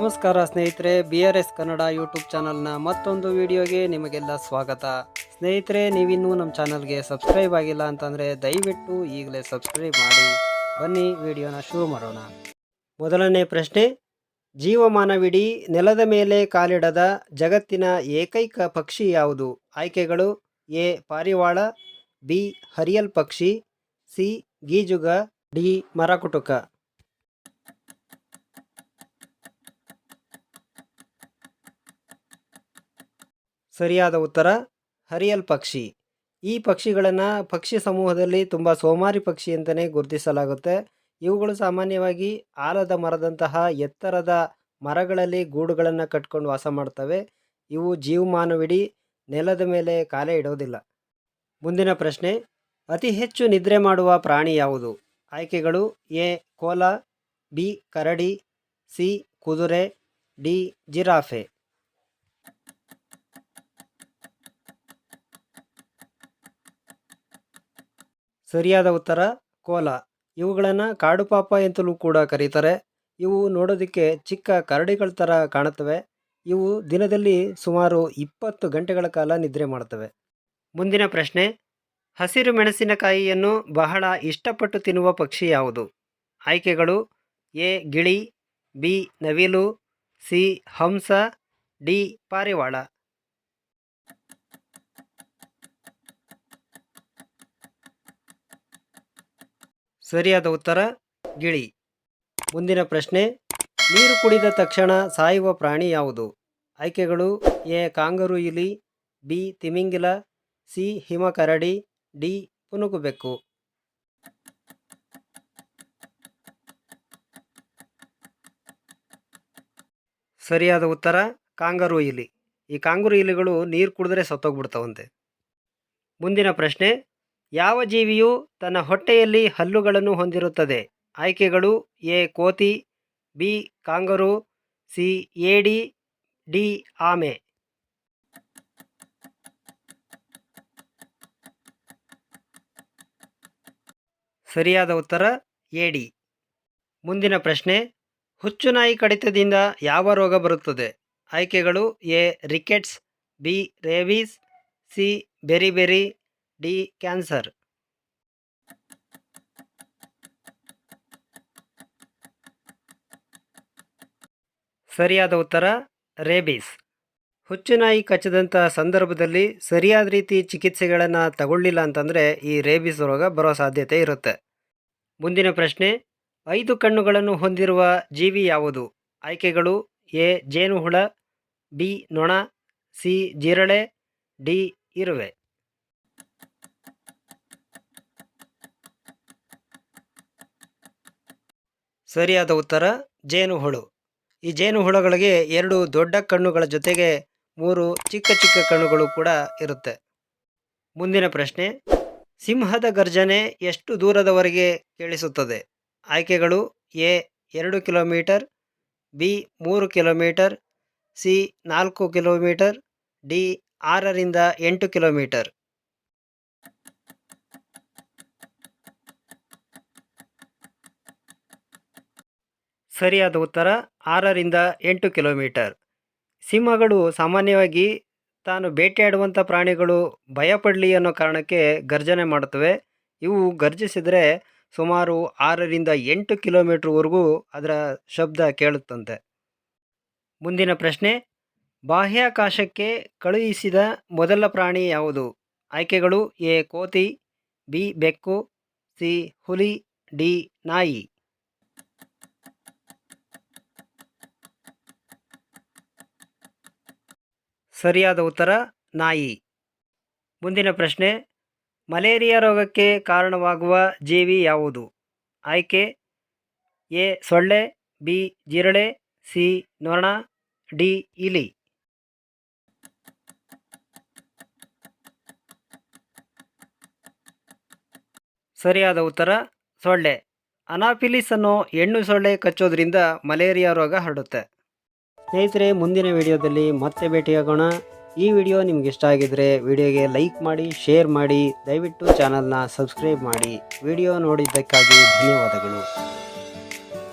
ನಮಸ್ಕಾರ ಸ್ನೇಹಿತರೆ B R S Kannada YouTube ಚಾನಲ್ನ ಮತ್ತೊಂದು ವಿಡಿಯೋಗೆ ನಿಮಗೆಲ್ಲ ಸ್ವಾಗತ. ಸ್ನೇಹಿತರೆ, ನೀವಿನ್ನೂ ನಮ್ಮ ಚಾನಲ್ಗೆ ಸಬ್ಸ್ಕ್ರೈಬ್ ಆಗಿಲ್ಲ ಅಂತಂದರೆ ದಯವಿಟ್ಟು ಈಗಲೇ ಸಬ್ಸ್ಕ್ರೈಬ್ ಮಾಡಿ. ಬನ್ನಿ ವಿಡಿಯೋನ ಶುರು ಮಾಡೋಣ. ಮೊದಲನೇ ಪ್ರಶ್ನೆ, ಜೀವಮಾನವಿಡೀ ನೆಲದ ಮೇಲೆ ಕಾಲಿಡದ ಜಗತ್ತಿನ ಏಕೈಕ ಪಕ್ಷಿ ಯಾವುದು? ಆಯ್ಕೆಗಳು, ಎ, ಪಾರಿವಾಳ, ಬಿ, ಹರಿಯಲ್ ಪಕ್ಷಿ, ಸಿ, ಗೀಜುಗ, ಡಿ, ಮರಕುಟುಕ. ಸರಿಯಾದ ಉತ್ತರ, ಹರಿಯಲ್ ಪಕ್ಷಿ. ಈ ಪಕ್ಷಿಗಳನ್ನು ಪಕ್ಷಿ ಸಮೂಹದಲ್ಲಿ ತುಂಬ ಸೋಮಾರಿ ಪಕ್ಷಿ ಅಂತಲೇ ಗುರುತಿಸಲಾಗುತ್ತೆ. ಇವುಗಳು ಸಾಮಾನ್ಯವಾಗಿ ಆಲದ ಮರದಂತಹ ಎತ್ತರದ ಮರಗಳಲ್ಲಿ ಗೂಡುಗಳನ್ನು ಕಟ್ಕೊಂಡು ವಾಸ ಮಾಡ್ತವೆ. ಇವು ಜೀವಮಾನವಿಡೀ ನೆಲದ ಮೇಲೆ ಕಾಲೇ ಇಡೋದಿಲ್ಲ. ಮುಂದಿನ ಪ್ರಶ್ನೆ, ಅತಿ ಹೆಚ್ಚು ನಿದ್ರೆ ಮಾಡುವ ಪ್ರಾಣಿ ಯಾವುದು? ಆಯ್ಕೆಗಳು ಎ, ಕೋಲ, ಬಿ, ಕರಡಿ, ಸಿ, ಕುದುರೆ, ಡಿ, ಜಿರಾಫೆ. ಸರಿಯಾದ ಉತ್ತರ, ಕೋಲ. ಇವುಗಳನ್ನು ಕಾಡುಪಾಪ ಅಂತಲೂ ಕೂಡ ಕರೀತಾರೆ. ಇವು ನೋಡೋದಕ್ಕೆ ಚಿಕ್ಕ ಕರಡಿಗಳ ಥರ ಕಾಣುತ್ತವೆ. ಇವು ದಿನದಲ್ಲಿ ಸುಮಾರು ಇಪ್ಪತ್ತು ಗಂಟೆಗಳ ಕಾಲ ನಿದ್ರೆ ಮಾಡ್ತವೆ. ಮುಂದಿನ ಪ್ರಶ್ನೆ. ಹಸಿರು ಮೆಣಸಿನಕಾಯಿಯನ್ನು ಬಹಳ ಇಷ್ಟಪಟ್ಟು ತಿನ್ನುವ ಪಕ್ಷಿ ಯಾವುದು? ಆಯ್ಕೆಗಳು ಎ. ಗಿಳಿ, ಬಿ. ನವಿಲು, ಸಿ. ಹಂಸ, ಡಿ. ಪಾರಿವಾಳ. ಸರಿಯಾದ ಉತ್ತರ, ಗಿಳಿ. ಮುಂದಿನ ಪ್ರಶ್ನೆ, ನೀರು ಕುಡಿದ ತಕ್ಷಣ ಸಾಯುವ ಪ್ರಾಣಿ ಯಾವುದು? ಆಯ್ಕೆಗಳು, ಎ ಕಾಂಗರು ಇಲಿ ಬಿ, ತಿಮಿಂಗಿಲ, ಸಿ ಹಿಮ ಕರಡಿ ಡಿ ಪುನುಗುಬೆಕ್ಕು ಸರಿಯಾದ ಉತ್ತರ ಕಾಂಗರು ಇಲಿ ಈ ಕಾಂಗರು ಇಲಿಗಳು ನೀರು ಕುಡಿದ್ರೆ ಸತ್ತೋಗ್ಬಿಡ್ತಾವಂತೆ. ಮುಂದಿನ ಪ್ರಶ್ನೆ ಯಾವ ಜೀವಿಯು ತನ್ನ ಹೊಟ್ಟೆಯಲ್ಲಿ ಹಲ್ಲುಗಳನ್ನು ಹೊಂದಿರುತ್ತದೆ? ಆಯ್ಕೆಗಳು ಎ. ಕೋತಿ, ಬಿ. Kangaroo, C. ಏಡಿ ಡಿ. ಆಮೆ. ಸರಿಯಾದ ಉತ್ತರ ಏಡಿ ಮುಂದಿನ ಪ್ರಶ್ನೆ ಹುಚ್ಚುನಾಯಿ ಕಡಿತದಿಂದ ಯಾವ ರೋಗ ಬರುತ್ತದೆ? ಆಯ್ಕೆಗಳು A. Rickets, B. Rabies C. Beriberi D cancer. ಸರಿಯಾದ ಉತ್ತರ, ರೇಬೀಸ್. ಹುಚ್ಚುನಾಯಿ ಕಚ್ಚದಂಥ ಸಂದರ್ಭದಲ್ಲಿ ಸರಿಯಾದ ರೀತಿ ಚಿಕಿತ್ಸೆಗಳನ್ನು ತಗೊಳ್ಳಿಲ್ಲ ಅಂತಂದರೆ ಈ ರೇಬೀಸ್ ರೋಗ ಬರೋ ಸಾಧ್ಯತೆ ಇರುತ್ತೆ. ಮುಂದಿನ ಪ್ರಶ್ನೆ, ಐದು ಕಣ್ಣುಗಳನ್ನು ಹೊಂದಿರುವ ಜೀವಿ ಯಾವುದು? ಆಯ್ಕೆಗಳು, ಎ, ಜೇನುಹುಳ, ಬಿ, ನೊಣ, ಸಿ, ಜಿರಳೆ, ಡಿ, ಇರುವೆ. ಸರಿಯಾದ ಉತ್ತರ, ಜೇನುಹುಳು. ಈ ಜೇನುಹುಳುಗಳಿಗೆ ಎರಡು ದೊಡ್ಡ ಕಣ್ಣುಗಳ ಜೊತೆಗೆ ಮೂರು ಚಿಕ್ಕ ಚಿಕ್ಕ ಕಣ್ಣುಗಳು ಕೂಡ ಇರುತ್ತೆ. ಮುಂದಿನ ಪ್ರಶ್ನೆ, ಸಿಂಹದ ಗರ್ಜನೆ ಎಷ್ಟು ದೂರದವರೆಗೆ ಕೇಳಿಸುತ್ತದೆ? ಆಯ್ಕೆಗಳು, ಎ, ಎರಡು ಕಿಲೋಮೀಟರ್, ಬಿ, ಮೂರು ಕಿಲೋಮೀಟರ್, ಸಿ, ನಾಲ್ಕು ಕಿಲೋಮೀಟರ್, ಡಿ, ಆರರಿಂದ ಎಂಟು ಕಿಲೋಮೀಟರ್. ಸರಿಯಾದ ಉತ್ತರ ಆರರಿಂದ ಎಂಟು ಕಿಲೋಮೀಟರ್. ಸಿಂಹಗಳು ಸಾಮಾನ್ಯವಾಗಿ ತಾನು ಬೇಟೆಯಾಡುವಂಥ ಪ್ರಾಣಿಗಳು ಭಯಪಡಲಿ ಅನ್ನೋ ಕಾರಣಕ್ಕೆ ಗರ್ಜನೆ ಮಾಡುತ್ತವೆ. ಇವು ಗರ್ಜಿಸಿದರೆ ಸುಮಾರು ಆರರಿಂದ ಎಂಟು ಕಿಲೋಮೀಟ್ರ್ವರೆಗೂ ಅದರ ಶಬ್ದ ಕೇಳುತ್ತಂತೆ. ಮುಂದಿನ ಪ್ರಶ್ನೆ, ಬಾಹ್ಯಾಕಾಶಕ್ಕೆ ಕಳುಹಿಸಿದ ಮೊದಲ ಪ್ರಾಣಿ ಯಾವುದು? ಆಯ್ಕೆಗಳು ಎ, ಕೋತಿ, ಬಿ, ಬೆಕ್ಕು, ಸಿ, ಹುಲಿ, ಡಿ, ನಾಯಿ. ಸರಿಯಾದ ಉತ್ತರ, ನಾಯಿ. ಮುಂದಿನ ಪ್ರಶ್ನೆ, ಮಲೇರಿಯಾ ರೋಗಕ್ಕೆ ಕಾರಣವಾಗುವ ಜೀವಿ ಯಾವುದು? ಆಯ್ಕೆ, ಎ, ಸೊಳ್ಳೆ, ಬಿ, ಜಿರಳೆ, ಸಿ, ನೊರಣ, ಡಿ, ಇಲಿ. ಸರಿಯಾದ ಉತ್ತರ, ಸೊಳ್ಳೆ. ಅನಾಫಿಲಿಸ್ ಅನ್ನೋ ಹೆಣ್ಣು ಸೊಳ್ಳೆ ಕಚ್ಚೋದ್ರಿಂದ ಮಲೇರಿಯಾ ರೋಗ ಹರಡುತ್ತೆ. ಸ್ನೇಹಿತರೆ, ಮುಂದಿನ ವಿಡಿಯೋದಲ್ಲಿ ಮತ್ತೆ ಭೇಟಿಯಾಗೋಣ. ಈ ವಿಡಿಯೋ ನಿಮ್ಗೆ ಇಷ್ಟ ಆಗಿದ್ರೆ ವಿಡಿಯೋಗೆ ಲೈಕ್ ಮಾಡಿ, ಶೇರ್ ಮಾಡಿ, ದಯವಿಟ್ಟು ಚಾನಲ್ನ ಸಬ್ಸ್ಕ್ರೈಬ್ ಮಾಡಿ. ವಿಡಿಯೋ ನೋಡಿದ್ದಕ್ಕಾಗಿ ಧನ್ಯವಾದಗಳು.